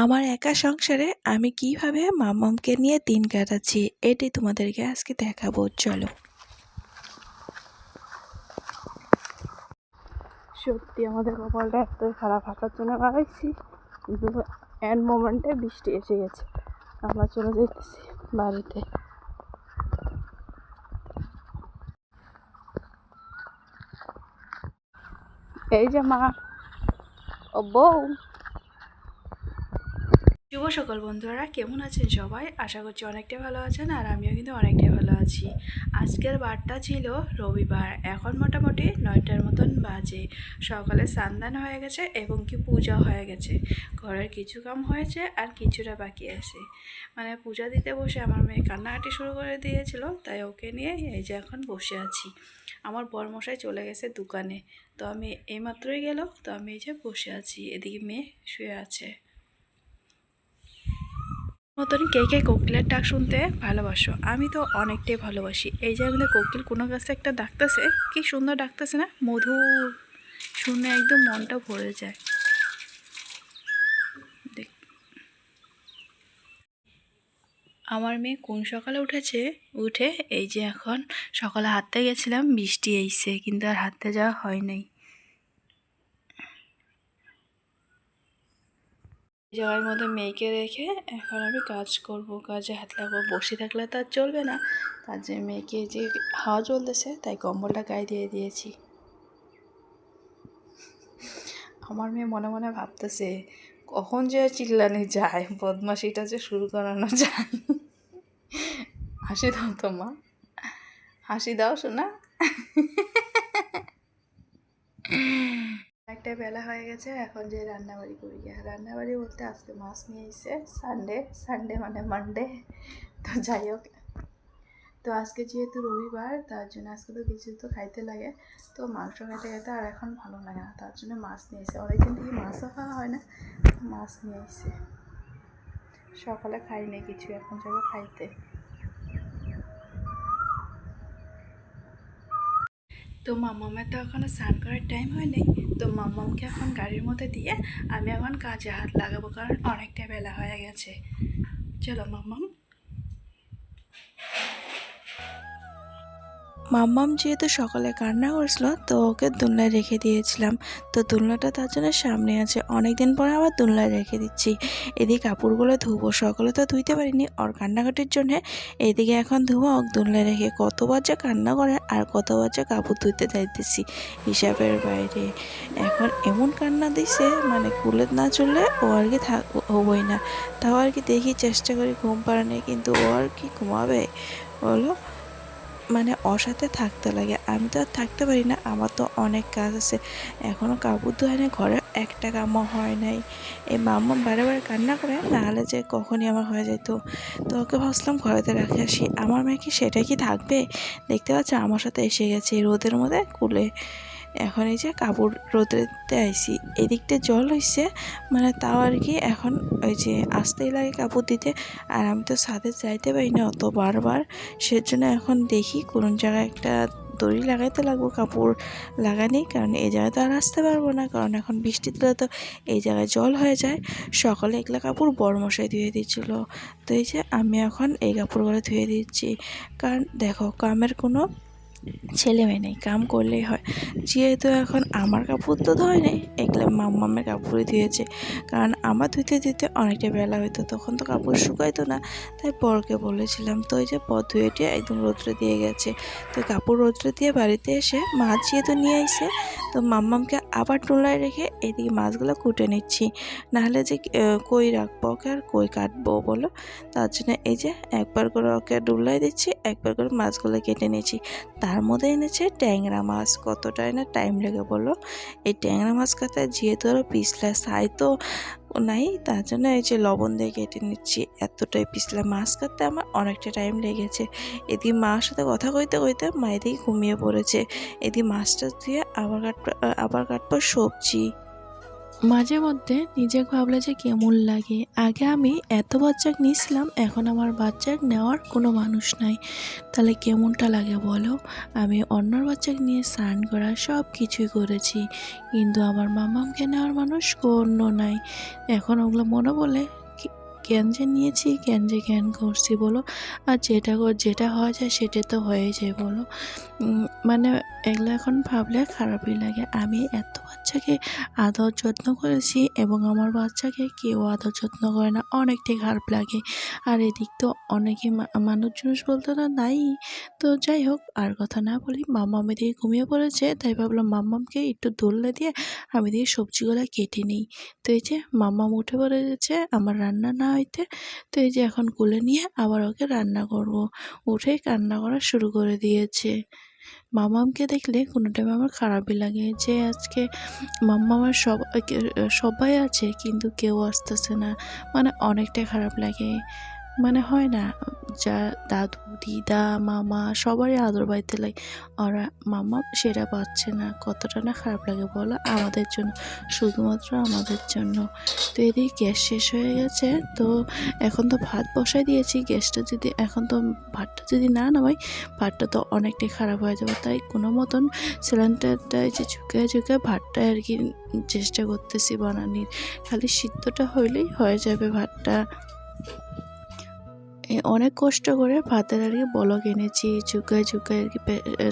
আমার একা সংসারে আমি কীভাবে মামামকে নিয়ে দিন কাটাচ্ছি, এটি তোমাদেরকে আজকে দেখাবো, চলো। সত্যি আমাদের কপালটা এতই খারাপ হাঁটার জন্য বাড়াইছি কিন্তু এন্ড মোমেন্টে বৃষ্টি এসে গেছে। আমরা চলে যেতেছি বাড়িতে। এই যে মা, ও বউ। শুভ সকল বন্ধুরা, কেমন আছেন সবাই? আশা করছি অনেকটাই ভালো আছেন আর আমিও কিন্তু অনেকটাই ভালো আছি। আজকের বারটা ছিল রবিবার, এখন মোটামুটি নয়টার মতন বাজে। সকালে সান্দান হয়ে গেছে এবং কি পূজা হয়ে গেছে। ঘরের কিছু কাম হয়েছে আর কিছুটা বাকি আছে। মানে পূজা দিতে বসে আমার মেয়ে কান্নাকাটি শুরু করে দিয়েছিল, তাই ওকে নিয়ে এই যে এখন বসে আছি। আমার বরমশাই চলে গেছে দোকানে, তো আমি এইমাত্রই গেল, তো আমি এই যে বসে আছি, এদিকে মেয়ে শুয়ে আছে। মতন কে কে কোকিলের ডাক শুনতে ভালোবাসো, আমি তো অনেকটাই ভালোবাসি। এই যে আমাদের কোকিল কোনো কাছে একটা ডাকতেছে, কি সুন্দর ডাকতেছে না? মধু শুনে একদম মনটা ভরে যায়। আমার মেয়ে কোন সকালে উঠেছে? উঠে এই যে এখন সকালে হাঁটতে গেছিলাম, বৃষ্টি এইছে কিন্তু আর হাঁটতে যাওয়া হয় নাই। জায়গার মধ্যে মেয়েকে রেখে এখন আমি কাজ করব, কাজে হাত লাগবো। বসে থাকলে তো আর চলবে না। তার যে মেয়েকে যে হাওয়া চলতেছে, তাই কম্বলটা গায়ে দিয়ে দিয়েছি। আমার মেয়ে মনে মনে ভাবতেছে, কখন যে চিল্লানি যায়, বদমাশিটা যে শুরু করানো যায়। হাসি দাও তো মা। হাসি দাও শোনা একটা বেলা হয়ে গেছে, এখন যে রান্নাবাড়ি করি। রান্নাবাড়ি বলতে আজকে মাছ নিয়ে এসে সানডে সানডে মানে মানডে তো যাই হোক। তো আজকে যেহেতু রবিবার, তার জন্য আজকে তো কিছু তো খাইতে লাগে। তো মাংস খাইতে খাইতে আর এখন ভালো লাগে না, তার জন্য মাছ নিয়ে এসে অনেকদিন থেকে মাছও খাওয়া হয় না, মাছ নিয়ে এসে সকালে খাইনি কিছু, এখন যাব খাইতে। তো মামামের তো এখনও স্নান করার টাইম হয়নি তো মাম্মামকে এখন গাড়ির মধ্যে দিয়ে আমি এখন কাজে হাত লাগাবো, কারণ অনেকটা বেলা হয়ে গেছে। চলো মামাম মাম্মাম যেহেতু সকালে কান্না করছিল, তো ওকে দুলনায় রেখে দিয়েছিলাম। তো দুলনাটা তার জন্য সামনে আছে। অনেক দিন পরে আবার দুলনায় রেখে দিচ্ছি। এদিকে কাপড়গুলো ধুবো, সকালে তো ধুইতে পারিনি। ওর কান্নাকাটির জন্যে এদিকে এখন ধুবো, ওক দুলনায় রেখে কতবার যে কান্না করে আর কতবার যে কাপড় ধুইতে যাইতেছি হিসাবের বাইরে। এখন এমন কান্না দিছে মানে কুলে না চললে ও আর কি থাক হবই না। তাও আর কি দেখি চেষ্টা করি ঘুম পাড়ানি কিন্তু ও আর কি ঘুমাবে? বলো। মানে অসাথে থাকতে লাগে। আমি তো আর থাকতে পারি না, আমার তো অনেক কাজ আছে। এখনও কাপড় ধোয় না, ঘরে একটা কামও হয় নাই। এই মাম্মা বারে বারে কান্না করে, নাহলে যে কখনই আমার হয়ে যেত। তো ওকে ভাবছিলাম ঘরেতে রাখে আসি। আমার মেয়ে কি সেটা কি থাকবে? দেখতে পাচ্ছ, আমার সাথে এসে গেছে রোদের মধ্যে কুলে। এখন এই যে কাপড় রোদেতে আইসি এদিকটা জল হইছে মানে তাও আর কি এখন ওই যে আসতেই লাগে কাপড় দিতে, আর আমি তো ছাদে যাইতে পারি না অত বারবার, সেজন্য এখন দেখি কোন জায়গায় একটা দড়ি লাগাইতে লাগবো, কাপড় লাগানি, কারণ এই জায়গায় তো আর আসতে পারব না, কারণ এখন বৃষ্টি দিলে তো এই জায়গায় জল হয়ে যায়, সকালে এগুলা কাপড় বড় মশাই ধুয়ে দিচ্ছিল তো এই যে আমি এখন এই কাপড়গুলো ধুয়ে দিচ্ছি, কারণ দেখো কামের কোনো ছেলে মেয়ে নেই, কাম করলেই হয়। যেহেতু এখন আমার কাপড় তো ধোয় নেই এগুলো মাম্মামের কাপড়ই ধুয়েছে। কারণ আমার ধুতে ধুতে অনেকটা বেলা হতো তখন তো কাপড় শুকাইতো না। তাই বরকে বলেছিলাম, তো ওই যে পর ধুয়ে টুয়ে একদম রোদ্রে দিয়ে গেছে। তো কাপড় রোদ্রে দিয়ে বাড়িতে এসে মা যেহেতু নিয়ে আইসে তো মাম্মামকে আবার টুলায় রেখে এদিকে মাছগুলো কুটে নিচ্ছি। নাহলে যে কই রাখব ওকে আর কই কাটবো বলো? তার জন্য এই যে, একবার করে ওকে ডুলাই দিচ্ছি, একবার করে মাছগুলো কেটে নিয়েছি তার মধ্যে এনেছে ট্যাংরা মাছ। কতটাই না টাইম লেগে বলো? এই ট্যাংরা মাছ কাটতে যেহেতু পিছলা সাই তো নাই, তার জন্য এই যে লবণ দিয়ে কেটে নিচ্ছি। এতটাই পিছলা মাছ কাটতে আমার অনেকটা টাইম লেগেছে। এদিকে মার সাথে কথা কইতে কইতে মা এদিকে ঘুমিয়ে পড়েছে। এদিকে মাছটা ধুয়ে আবার কাটবো আবার কাটবো সবজি। মাঝে মধ্যে নিজে ভাবলে যে কেমন লাগে। আগে আমি এত বাচ্চাক নিয়েছিলাম, এখন আমার বাচ্চাক নেওয়ার কোনো মানুষ নাই। তাহলে কেমনটা লাগে বলো? আমি অন্যর বাচ্চাকে নিয়ে স্নান করা সব কিছুই করেছি, কিন্তু আমার মামামকে নেওয়ার মানুষ কোনো নাই। এখন ওগুলো মনে বলে কেন যে নিয়েছি, কেন যে জ্ঞান করছি বলো? আর যেটা যেটা হওয়া যায় সেটা তো হয়ে যায় বলো। মানে এগুলো এখন ভাবলে খারাপই লাগে। আমি এত বাচ্চাকে আদর যত্ন করেছি এবং আমার বাচ্চাকে কেউ আদর যত্ন করে না, অনেকটাই খারাপ লাগে। আর এদিক তো অনেকে মানুষ বলতে তো নাই, তো যাই হোক, আর কথা না বলি মাম্মাম এদিকে ঘুমিয়ে পড়েছে, তাই ভাবলাম মাম্মামকে একটু দোললে দিয়ে আমি দিয়ে সবজিগুলো কেটে নিই। তো এই যে মাম্মাম উঠে পড়ে গেছে আমার রান্না না হইতে, তো এই যে এখন কুলে নিয়ে আবার ওকে রান্না করব। উঠে রান্না করা শুরু করে দিয়েছে। মামামকে দেখলে কোনো টাইম আমার খারাপই লাগে যে আজকে মাম্মামার সবাই সবাই আছে কিন্তু কেউ আসতেছে না। মানে অনেকটাই খারাপ লাগে। মানে হয় না, যা দাদু, দিদা, মামা সবারই আদর পাইতে লাগে ওরা মামা সেটা পাচ্ছে না, কতটা না খারাপ লাগে বলো, আমাদের জন্য, শুধুমাত্র আমাদের জন্য। তো এদিকে গ্যাস শেষ হয়ে গেছে, তো এখন তো ভাত বসাই দিয়েছি, গ্যাসটা যদি এখন তো ভাতটা যদি না নামাই, ভাতটা তো অনেকটাই খারাপ হয়ে যাবে। তাই কোনো মতন সিলিন্ডারটা যে ঝুঁকে ঝুঁকে ভাতটা আর কি চেষ্টা করতেছি বানানির, খালি সিদ্ধটা হইলেই হয়ে যাবে ভাতটা। অনেক কষ্ট করে ভাতের আর কি বলক এনেছি, ঝুঁকায় ঝুঁকায় আর কি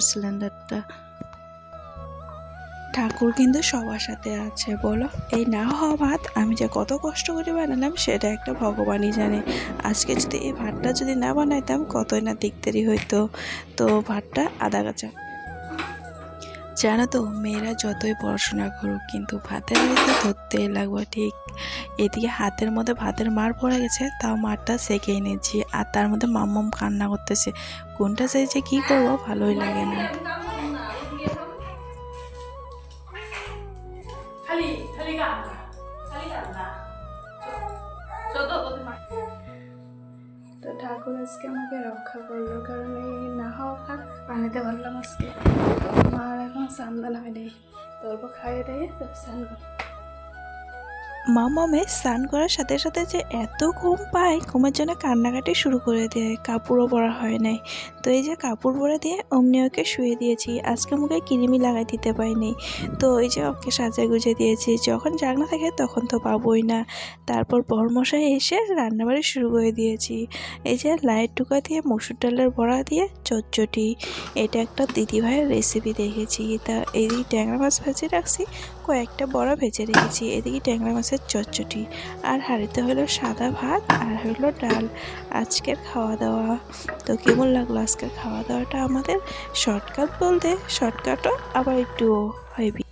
সিলিন্ডারটা ঠাকুর কিন্তু সবার সাথে আছে, বলো। এই না হওয়া ভাত, আমি যে কত কষ্ট করে বানালাম সেটা একটা ভগবানই জানে। আজকে যদি এই ভাতটা যদি না বানাইতাম কতই না দিকদেরি হইতো। তো ভাতটা আদা কাঁচা জানো তো মেয়েরা যতই পড়াশোনা করুক কিন্তু ভাতের বাড়িতে ধরতেই লাগবে ঠিক। এদিকে হাতের মধ্যে ভাতের মার পড়ে গেছে তাও মারটা সেকে এনেছি। আর তার মধ্যে মাম্মাম কান্না করতেছে। কোনটা চাইছে কি করব ভালোই লাগে না। তো ঠাকুর আজকে আমাকে রক্ষা করল কারণ বানাতে পারলাম আজকে মার এখন সান্দান হয়নি তো অল্প খাইয়ে দিয়ে তো করো। মামামে স্নান করার সাথে সাথে যে এত ঘুম পায়, ঘুমের জন্য কান্নাকাটি শুরু করে দেয়, কাপড়ও পরা হয় নাই। তো এই যে কাপড় পরে দিয়ে অমনি ওকে শুয়ে দিয়েছি, আজকে মুখে কিরিমি লাগাই দিতে পারিনি। তো এই যে ওকে সাজা গুজে দিয়েছি, যখন জাগনা থাকে তখন তো পাবোই না। তারপর বরমশাই এসে রান্নাবাড়ি শুরু করে দিয়েছি। এই যে লাইট টুকা দিয়ে মসুর ডালের বড়া দিয়ে চচ্চটি এটা একটা দিদিভাইয়ের রেসিপি দেখেছি। তা এদিকে ট্যাংরা মাছ ভাজি রাখছি কয়েকটা বড়া ভেজে রেখেছি। এদিকে ট্যাংরা মাছের চচ্চটি, আর হাঁড়িতে হলো সাদা ভাত, আর হলো ডাল। আজকের খাওয়া দাওয়া তো কেমন লাগল আজকের খাওয়া দাওয়াটা আমাদের? শর্টকাট বলতে শর্টকাটও, আবার একটু হেভি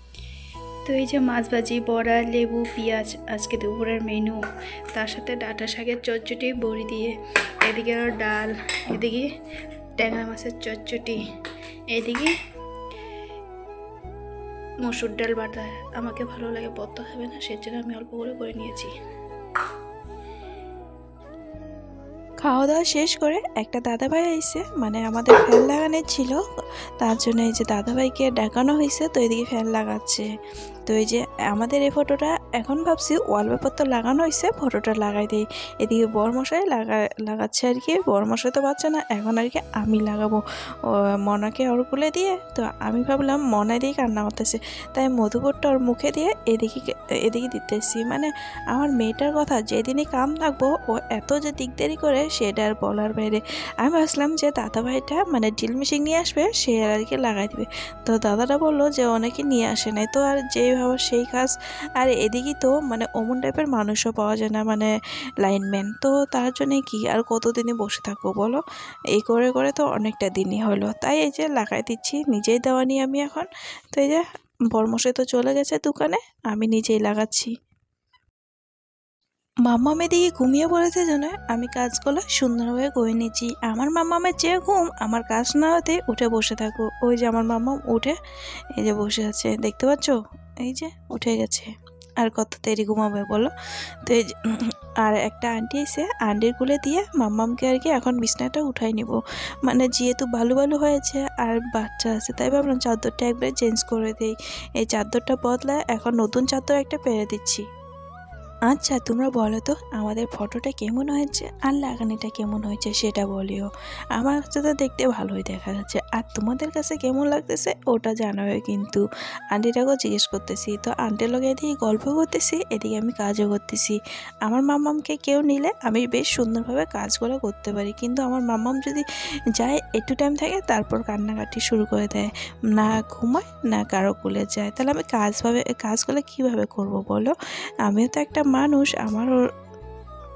তো এই যে মাছ ভাজি, বড়া, লেবু, পেঁয়াজ, আজকে দুপুরের মেনু তার সাথে ডাটা শাকের চচ্চটি, বড়ি দিয়ে। এদিকে ডাল, এদিকে ট্যাংরা মাছের চচ্চটি, এদিকে মসুর ডাল বাটা আমাকে ভালো লাগে বদ্ধ হবে না, সেজন্য আমি অল্প করে করে নিয়েছি। খাওয়া দাওয়া শেষ করে একটা দাদাভাই আইসে মানে আমাদের ফ্যান লাগানোর ছিল, তার জন্য এই যে দাদাভাইকে ডাকানো হয়েছে তো এদিকে ফ্যান লাগাচ্ছে। তো এই যে আমাদের এই ফটোটা, এখন ভাবছি ওয়ালপেপার তো লাগানো হয়েছে ফটোটা লাগাই দিই। এদিকে বরমশাই লাগা, লাগাচ্ছে আর কি, বরমশাই তো পাচ্ছে না, এখন আর কি আমি লাগাবো। মনাকে ওর কোলে দিয়ে, তো আমি ভাবলাম মনায় দিয়ে কান্না করতেছে। তাই মধুপুরটা ওর মুখে দিয়ে এদিকে এদিকে দিতেছি। মানে আমার মেয়েটার কথা, যেদিনই কাম থাকব, ও এত যে দিকদারি করে সেটা আর বলার বাইরে। আমি ভাবছিলাম যে দাদা ভাইটা মানে ড্রিল মেশিন নিয়ে আসবে, সে আর কি লাগাই দিবে। তো দাদাটা বলল যে অনেকে নিয়ে আসে নাই। তো আর ভাবো সেই কাজ। আর এদিকে তো মানে অমন টাইপের মানুষও পাওয়া যায় না মানে লাইনম্যান। তো তার জন্যে কি আর কতদিনই বসে থাকব বলো? এই করে করে তো অনেকটা দিনই হলো। তাই এই যে লাগাই দিচ্ছি, নিজেই দেওয়া নিয়ে আমি এখন। তো এই যে বর্মশাই তো চলে গেছে দোকানে, আমি নিজেই লাগাচ্ছি। মাম্মাম এদিকে ঘুমিয়ে পড়েছে জন্য আমি কাজগুলো সুন্দরভাবে করে নিচ্ছি। আমার মাম্মামের যে ঘুম, আমার কাজ না হতে উঠে বসে থাকো। ওই যে আমার মাম্মাম উঠে এই যে বসে আছে, দেখতে পাচ্ছ? এই যে উঠে গেছে। আর কত দেরি ঘুমাবে বলো? তো এই আর একটা আন্টি এসে আন্টির কুলে দিয়ে মাম্মামকে আর কি এখন বিছনাটা উঠাই নিব। মানে যেহেতু বালু বালু হয়েছে আর বাচ্চা আছে, তাই ভাবলাম চাদরটা একবারে চেঞ্জ করে দিই। এই চাদরটা বদলায় এখন নতুন চাদর একটা পেরে দিচ্ছি। আচ্ছা তোমরা বলো তো, আমাদের ফটোটা কেমন হয়েছে আর লাগানিটা কেমন হয়েছে সেটা বলিও। আমার কাছে তো দেখতে ভালোই দেখা যাচ্ছে। আর তোমাদের কাছে কেমন লাগতেছে ওটা জানাবে কিন্তু। আন্টিটাকেও জিজ্ঞেস করতেছি, তো আন্টির লগে এদিকে গল্প করতেছি, এদিকে আমি কাজও করতেছি। আমার মাম্মামকে কেউ নিলে আমি বেশ সুন্দরভাবে কাজগুলো করতে পারি। কিন্তু আমার মাম্মাম যদি যায়, একটু টাইম থাকে, তারপর কান্নাকাটি শুরু করে দেয়। না ঘুমায়, না কারও কুলে যায়। তাহলে আমি কাজভাবে, কাজগুলো কীভাবে করব বলো? আমিও তো একটা মানুষ আমারও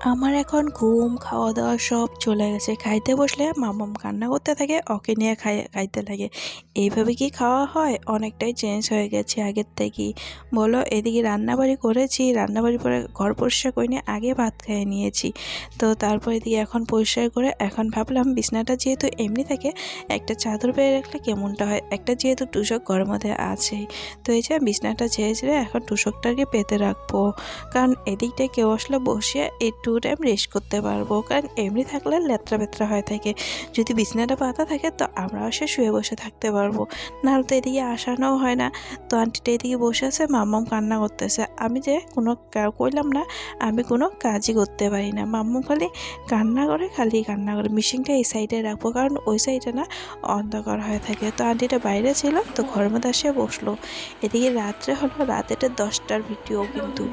আমার এখন ঘুম খাওয়া দাওয়া সব চলে গেছে। খাইতে বসলে মামাম কান্না করতে থাকে, ওকে নিয়ে খাই, খাইতে লাগে। এইভাবে কি খাওয়া হয়? অনেকটাই চেঞ্জ হয়ে গেছে আগের থেকেই। বলো, এদিকে রান্নাবাড়ি করেছি, রান্নাবাড়ি পরে ঘর পরিষ্কার করে নিয়ে আগে ভাত খেয়ে নিয়েছি। তো তারপর এদিকে এখন পরিষ্কার করে এখন ভাবলাম বিছনাটা যেহেতু এমনি থাকে, একটা চাদর পেয়ে রাখলে কেমনটা হয়? একটা যেহেতু টুসক ঘরের মধ্যে আছেই। তো এই যে বিছনাটা ছেড়ে ছেড়ে এখন টুসকটাকে পেতে রাখব। কারণ এদিকটায় কেউ আসলে বসে একটু টাইম রেস্ট করতে পারব। কারণ এমনি থাকলে লেত্রা বেত্রা হয়ে থাকে। যদি বিছানাটা পাতা থাকে তো আমরা এসে শুয়ে বসে থাকতে পারব। নাহলে তো এদিকে আসানোও হয় না। তো আন্টিটা এদিকে বসে আছে, মাম্মাম কান্না করতেছে। আমি যে কোনো কইলাম না, আমি কোনো কাজই করতে পারি না। মাম্মু খালি কান্না করে, খালি কান্না করে। মিশিংটা এই সাইডে রাখব। কারণ ওই সাইডে না অন্ধকার হয়ে থাকে। তো আন্টিটা বাইরে ছিল, তো ঘরের মধ্যে এসে বসল। এদিকে রাত্রে হলো রাতেটা দশটার ভিডিও কিন্তু।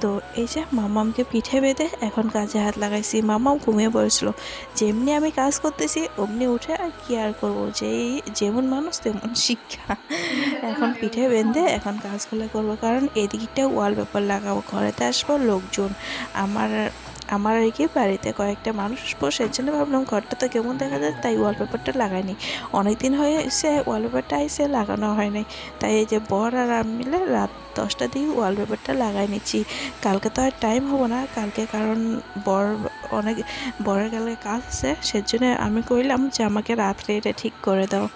তো এই যে মামামকে পিঠে বেঁধে এখন কাজে হাত লাগাইছি, মামাও ঘুমিয়ে পড়েছিল। যেমনি আমি কাজ করতেছি, অমনি উঠে আর কি আর করব? যেই যেমন মানুষ, তেমন শিক্ষা। এখন পিঠে বেঁধে এখন কাজগুলো করব, কারণ এদিকটা ওয়ালপেপার লাগাবো, ঘরেতে আসব লোকজন। আমার আমার আর কি বাড়িতে কয়েকটা মানুষ সেই জন্য ভাবলাম ঘরটা তো কেমন দেখা যায়, তাই ওয়ালপেপারটা লাগাইনি। অনেক দিন হয়েছে ওয়ালপেপারটা আইসে লাগানো হয় নাই তাই এই যে বর আর আমি মিলে রাত দশটা দিয়ে ওয়ালপেপারটা লাগাই নিচ্ছি। কালকে তো আর টাইম হব না, কালকে কারণ বর অনেক, বরের কালকে কাজ আছে, সেজন্য আমি কইলাম যে আমাকে রাত্রে এটা ঠিক করে দাও।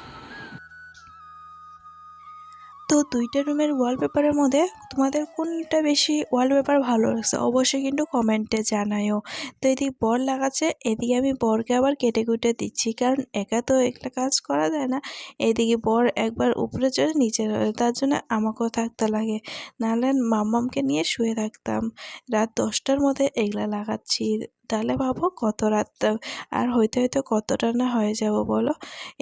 তো দুইটা রুমের ওয়ালপেপারের মধ্যে তোমাদের কোনটা বেশি ওয়ালপেপার ভালো লাগছে অবশ্যই কিন্তু কমেন্টে জানায়ও। তো এদিকে বর লাগাচ্ছে, এদিকে আমি বরকে আবার কেটে কুটে দিচ্ছি, কারণ একা তো একটা কাজ করা যায় না। এদিকে বর একবার উপরে চড়ে নিচে তার জন্য আমাকেও থাকতে লাগে। নাহলে মাম্মামকে নিয়ে শুয়ে থাকতাম। রাত দশটার মধ্যে এগুলা লাগাচ্ছি। তাহলে ভাবো কত রাত, আর হইতে হইতে কতটা না হয়ে যাব বলো?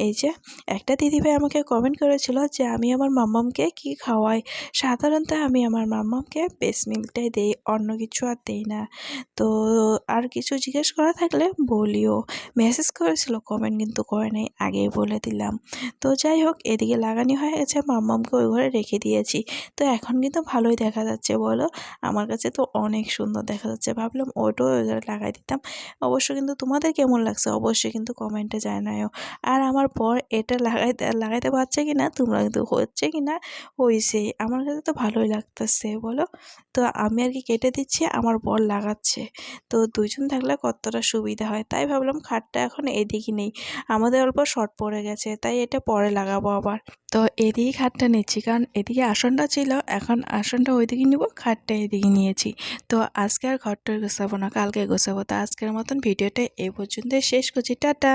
এই যে একটা দিদিভাই আমাকে কমেন্ট করেছিল যে আমি আমার মাম্মামকে কি খাওয়াই? সাধারণত আমি আমার মাম্মামকে বেস মিল্কটাই দেই, অন্য কিছু আর দেই না। তো আর কিছু জিজ্ঞেস করা থাকলে বলিও। মেসেজ করেছিল কমেন্ট কিন্তু করে নাই, আগেই বলে দিলাম। তো যাই হোক, এদিকে লাগানি হয়ে গেছে, মাম্মামকে ওই ঘরে রেখে দিয়েছি। তো এখন কিন্তু ভালোই দেখা যাচ্ছে বলো। আমার কাছে তো অনেক সুন্দর দেখা যাচ্ছে। ভাবলাম ওটাও ওই ঘরে লাগাই দিতাম। অবশ্য কিন্তু তোমাদের কেমন লাগছে? অবশ্যই কিন্তু কমেন্টে জানায়ও। আর আমার পর এটা লাগাইতে লাগাইতে পারছে কি না তোমরা কিন্তু হচ্ছে কি না হয়েছে আমার কাছে তো ভালোই লাগতেছে, বলো? তো আমি আর কি কেটে দিচ্ছি, আমার বর লাগাচ্ছে। তো দুজন থাকলে কতটা সুবিধা হয়? তাই ভাবলাম খাটটা এখন এদিকে নেই। আমাদের অল্প শর্ট পড়ে গেছে, তাই এটা পরে লাগাবো আবার। তো এদিকে খাটটা নিচ্ছি, কারণ এদিকে আসনটা ছিল, এখন আসনটা ওইদিকে নিব, খাটটা এদিকে নিয়েছি। তো আজকে আর ঘরটা গোছাবো না, কালকে গোছাবো। তো আজকের মতন ভিডিওটা এই পর্যন্ত শেষ করছি টাটা।